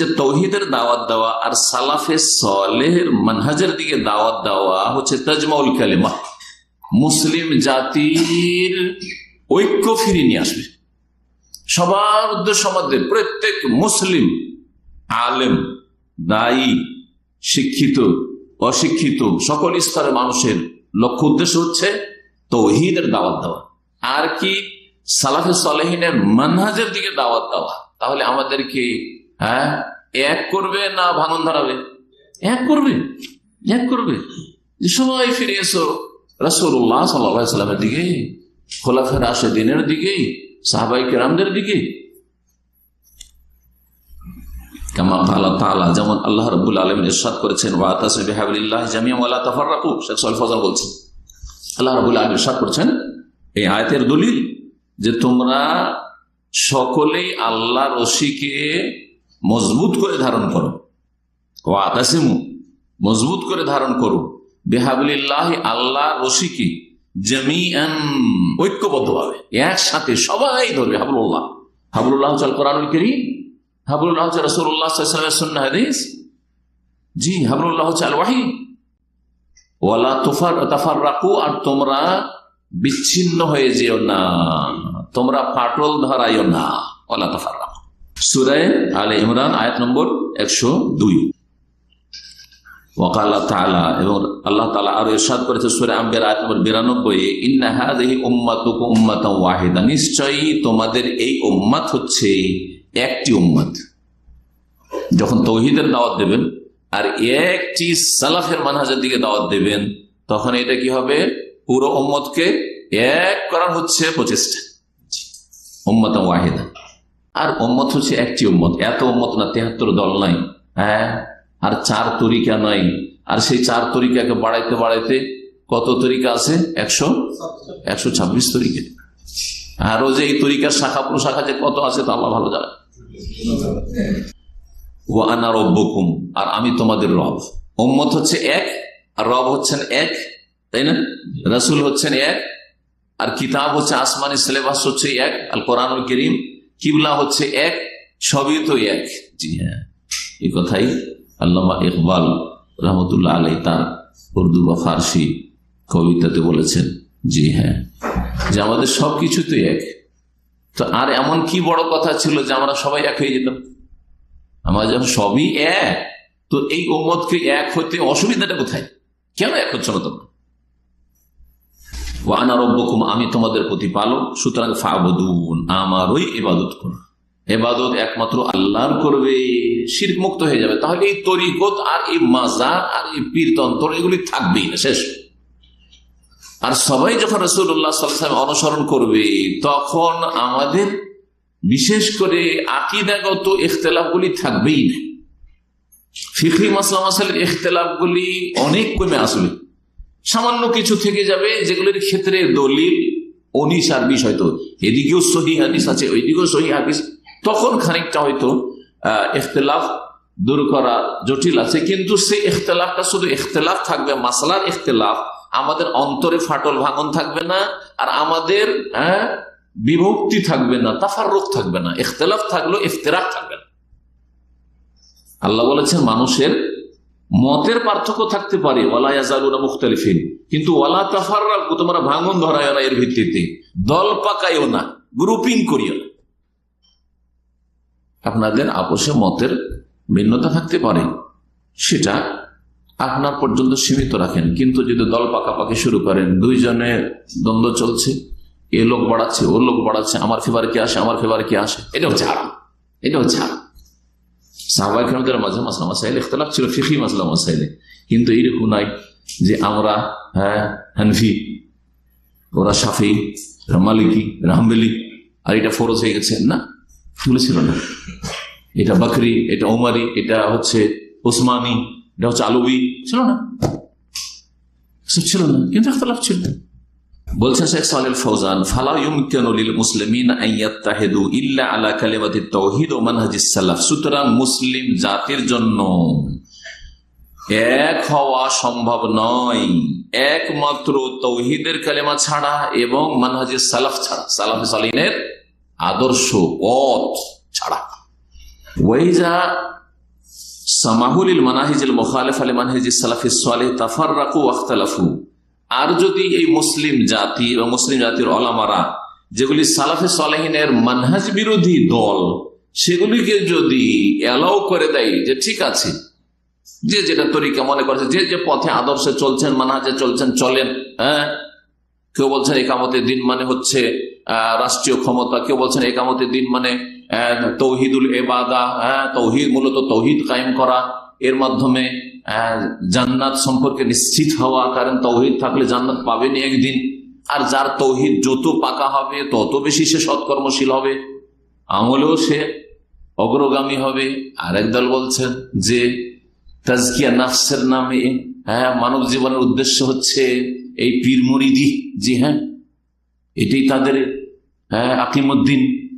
যে তৌহিদের দাওয়াত দেওয়া আর সালাফে সলেহের মানহাজের দিকে দাওয়াত দেওয়া হচ্ছে তাজমাউল কালেমা। মুসলিম জাতির ঐক্য ফিরিয়ে নিয়ে আসবে। সবার উদ্দেশ্য মধ্যে প্রত্যেক মুসলিম, আলেম, দায়ী, শিক্ষিত, অশিক্ষিত সকল স্তরের মানুষের লক্ষ্য উদ্দেশ্য হচ্ছে তৌহিদের দাওয়াত দেওয়া। আর কি সালাফে সালেহিনের মানহাজের দিকে দাওয়াত দেওয়া, তাহলে আমাদেরকে হ্যাঁ? এক করবে না ভাঙন ধরাবে? এক করবে? এক করবে? সবাই ফিরে এসো। রসুল্লাহ সাল্লামের দিকে খোলাফের আসে দিনের দিকে সাহাবাই কেরামদের দিকে। কামা আল্লাহ তাআলা, যেমন আল্লাহ রাব্বুল আলামিন ইরশাদ করেছেন, ওয়া তাসবিহু বিহাবলিল্লাহি জামিআন ওয়া লা তাফাররাকু, শেখ সাল ফজল বলছেন। আল্লাহ রাব্বুল আলামিন ইরশাদ করেছেন, এই আয়াতের দলিল যে তোমরা সকলেই আল্লাহ রশিকে মজবুত করে ধারণ করো। ও আতাসিমু মজবুত করে ধারণ করো। বেহাবলিল্লাহ আল্লাহ রশিকে জমিআন, ঐক্যবদ্ধভাবে, একসাথে সবাই ধরবে হাবুল্লাহ হাবুল্লাহ হচ্ছে কোরআনুল করিম হাবুল্লাহ হচ্ছে রসুল্লাহ সুন্না হাদিস। জি হাবুল্লাহ আল ওয়াহি। ওয়ালা তুফার তাফার রাখু আর তোমরা বিচ্ছিন্ন হয়ে যেও না। তোমরা ফাটল ধরাইও না। ওলা তাফার সুরায় আলে ইমরান, আয়াত নম্বর একশো দুই। তাআলা, এবং আল্লাহ ইরশাদ করেছে সূরা আম্বিয়ার আয়াত নম্বর 92 ইন্না হাযিহি উম্মাতুকুম ওয়াহিদা। নিশ্চয়ই তোমাদের এই উম্মাত হচ্ছে একটি উম্মাত। যখন তৌহিদের দাওয়াত দেবেন আর একটি সালাফের মানহাজের দিকে দাওয়াত দেবেন, তখন এটা কি হবে? পুরো উম্মতকে এক করার হচ্ছে প্রচেষ্টা। উম্মাতান ওয়াহিদা। আর উম্মত হচ্ছে একটি উম্মত। এত উম্মত না, তেহাত্তর দল নাই। হ্যাঁ? আর চার তরিকা নাই। আর সেই চার তরিকাকে বাড়াইতে বাড়াইতে কত তরিকা আছে? একশো? একশো ছাব্বিশ তরিকা। আরও যে এই তরিকার শাখা প্রশাখা যে কত আছে তা আল্লাহ ভালো জানে। ও আনা রব্বকুম। আর আমি তোমাদের রব। ওম্মত হচ্ছে এক, আর রব হচ্ছেন এক, তাই না? রসুল হচ্ছেন এক, আর কিতাব হচ্ছে আসমানি সিলেবাস হচ্ছে এক, আল কোরআনুল করিম কিবলা হচ্ছে এক, সবই তো এক। জি হ্যাঁ। এই কথাই আল্লামা ইকবাল রহমতুল্লাহ আলাই তার উর্দু বা ফার্সি কবিতাতে বলেছেন, জি হ্যাঁ যে আমাদের সবকিছু তো এক। তো আর এমন কি বড় কথা ছিল যে আমরা সবাই এক হয়ে যেতাম? আমরা যখন সবই এক, তো এই ওম্মতকে এক হতে অসুবিধাটা কোথায়? কেন এক হচ্ছে না তোমরা? আমি তোমাদের প্রতিপালক, সুতরাং ফাবুদুন আমারই ইবাদত করো। এবাদত একমাত্র আল্লাহর করবে শির মুক্ত হয়ে যাবে। তাহলে এই তরিকত আর এই মাজার আর এই পীরতন্ত্র, এগুলি থাকবেই না, শেষ। আর সবাই যখন রসুল্লাহ সাল্লাম অনুসরণ করবে, তখন আমাদের বিশেষ করে আকিদাগত ইখতলাফগুলি থাকবেই না। ফিখরি মাসলাম মাসালের ইখতলাফগুলি অনেক কমে আসবে। সামান্য কিছু থেকে যাবে, যেগুলির ক্ষেত্রে দলিল, অনিস আর বিষয় তো এদিকেও সহি হাদিস আছে, ওইদিকেও সহি হাদিস। তখন খানিকটা হয়তো ইখতলাফ দূর করা জটিল আছে। কিন্তু সেই ইখতলাফটা শুধু ইখতলাফ থাকবে, মাসলার ইখতলাফ আমাদের অন্তরে ফাটল ভাঙন থাকবে না, আর আমাদের হ্যাঁ বিভক্তি থাকবে না তাফার রোগ থাকবে না। ইখতলাফ থাকলেও ইফতেরাক থাকবে না। আল্লাহ বলেছেন, মানুষের মতের পার্থক্য থাকতে পারে মুখতালিফিন। কিন্তু ওয়ালা তাফার তোমরা ভাঙন ধরায় না এর ভিত্তিতে। দল পাকাইও না, গ্রুপিং করিও না। আপনাদের আপোষে মতের ভিন্নতা থাকতে পারে। সেটা আপনার পর্যন্ত সীমিত রাখেন। কিন্তু যদি দল পাকাপাকি শুরু করেন, দুইজনে দ্বন্দ্ব চলছে, এ লোক বাড়াচ্ছে, ও লোক বাড়াচ্ছে, আমার ফেভার কে আসে, আমার ফেভার কে আসে, এটা হচ্ছে হারাম। এটা হচ্ছে হারাম সাহবাইকরমদের মাঝে মাসলা মাসাইলে ইখতলাফ ছিল, ফিখি মাসলা মাসাইলে কিন্তু এইরকম নাই যে আমরা হ্যাঁ হানফি, ওরা সাফি মালিকি রাহমেলি আর এটা ফরজ হয়ে গেছে। না এগুলো ছিল না। এটা বাকরি, এটা ওমারি, এটা হচ্ছে ওসমানি, এটা হচ্ছে আলবি। ছিল না? সব ছিল না। কিন্তু ইখতলাফ ছিল। বলছেন শেখ সালেল ফৌজান সালাফ। সুতরাং মুসলিম জাতির জন্য এক হওয়া সম্ভব নয়। একমাত্র তৌহিদের কালেমা ছাড়া এবং মানহাজিস সালাফ ছাড়া, সালাফ সালিনের আদর্শ পথ ছাড়া। ওয়াইজা সামাহুলিল মানাহিজুল মুখালিফ আলী মানহিজ সালাফিস সালেহ তাফাররাকু আখতালাফু আর যদি এই মুসলিম জাতি এবং মুসলিম জাতির অলামারা যেগুলি সালাফে সালেহিনের মানহাজ বিরোধী দল, সেগুলিকে যদি অ্যালাউ করে দেয় যে ঠিক আছে, যে যেটা তরিকা মনে করছে, যে যে পথে আদর্শে চলছেন, মানহাজে চলছেন, চলেন হ্যাঁ? কেউ বলছেন একামতের দিন মানে হচ্ছে রাষ্ট্রীয় ক্ষমতা, কেউ বলছেন একামতের দিন মানে তৌহিদুল এবাদা হ্যাঁ? তৌহিদ মূলত তৌহিদ কায়েম করা, এর মাধ্যমে জান্নাত সম্পর্কে নিশ্চিত হওয়া কারণ তৌহিদ থাকলে জান্নাত পাবেনি একদিন। আর যার তৌহিদ যত পাকা হবে, তত বেশি সে সৎকর্মশীল হবে। আমলেও সে অগ্রগামী হবে। আর দল বলছেন যে, তাজকিয়া নাফসের নামে হ্যাঁ মানব জীবনের উদ্দেশ্য হচ্ছে এই পীর মুরিদি। জি হ্যাঁ এটাই তাদের হ্যাঁ আকিমুদ্দিন।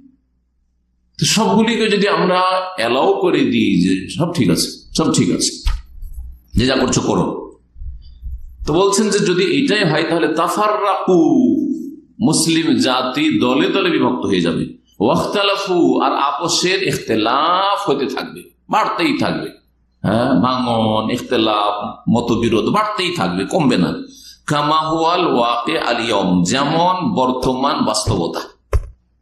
সবগুলিকে যদি আমরা অ্যালাউ করে দিই যে সব ঠিক আছে, সব ঠিক আছে। যে যা করছ করো। তো বলছেন যে যদি এটাই হয়, তাহলে তাফার রাকু মুসলিম জাতি দলে দলে বিভক্ত হয়ে যাবে। ওয়াখতালাফু, আর আপোষের ইখতলাফ হতে থাকবে। বাড়তেই থাকবে। হ্যাঁ ভাঙন, ইখতলাফ, মতবিরোধ বাড়তেই থাকবে, কমবে না। কামাহুয়াল ওয়াকে আলিয়ম, যেমন বর্তমান বাস্তবতা।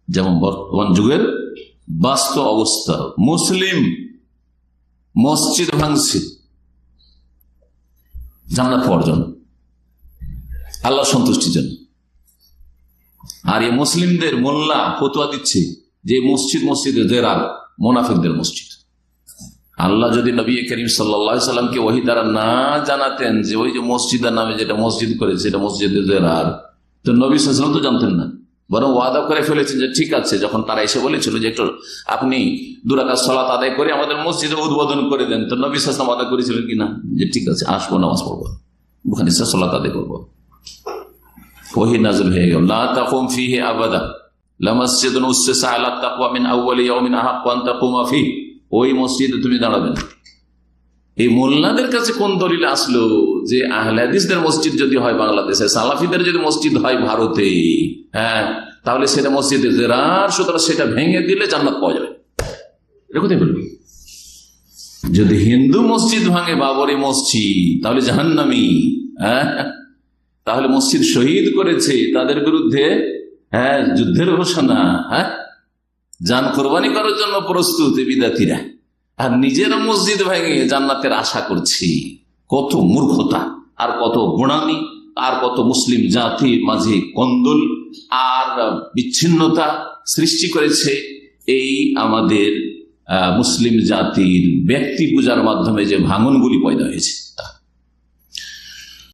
যেমন বর্তমান যুগের বাস্তব অবস্থা। মুসলিম মসজিদ ভাঙছে। জান্নাত পাওয়ার জন্য। আল্লাহ সন্তুষ্টির জন্য। আর এই মুসলিমদের মোল্লা ফতুয়া দিচ্ছে যে মসজিদ মসজিদে জেরাল, মোনাফিকদের মসজিদ। আল্লাহ যদি নবী করিম সাল্লা সাল্লামকে ওহি দ্বারা না জানাতেন যে ওই যে মসজিদের নামে যেটা মসজিদ করেছে, সেটা মসজিদে জেরাল, তো নবী সাল্লাম তো জানতেন না। বরং ওয়াদা করে ফেলেছেন যে ঠিক আছে, যখন তারা এসে বলেছিল যে একটু আপনি দুরাকার সলাত আদায় করে আমাদের মসজিদে উদ্বোধন করে দেন, তো নবী সাল্লাম আদায় করেছিলেন কিনা যে ঠিক আছে, আসব, নামাজ পড়ব। ওখানে সলাত আদায় করব। হয়ে গেল। লা আবাদা। আলা মিন ওই মসজিদে তুমি দাঁড়াবে এই মোল্লাদের কাছে কোন দলিল আসলো যে আহলাদিসদের মসজিদ যদি হয় বাংলাদেশে, সালাফিদের যদি মসজিদ হয় ভারতে হ্যাঁ তাহলে সেটা মসজিদে জেরার, সুতরাং সেটা ভেঙে দিলে জান্নাত পাওয়া যাবে। বলবি? যদি হিন্দু মসজিদ ভাঙে বাবরি মসজিদ, তাহলে জাহান্নামি হ্যাঁ? তাহলে মসজিদ শহীদ করেছে, তাদের বিরুদ্ধে হ্যাঁ যুদ্ধের ঘোষণা হ্যাঁ? যান কোরবানি করার জন্য প্রস্তুত বিদ্যার্থীরা। আর নিজের মসজিদ ভেঙে জান্নাতের আশা করছি। কত মূর্খতা, আর কত গুণামি, আর কত মুসলিম জাতি মাঝে কন্দল, আর বিচ্ছিন্নতা সৃষ্টি করেছে এই আমাদের মুসলিম জাতির ব্যক্তি পূজার মাধ্যমে যে ভাঙনগুলি পয়দা হয়েছে।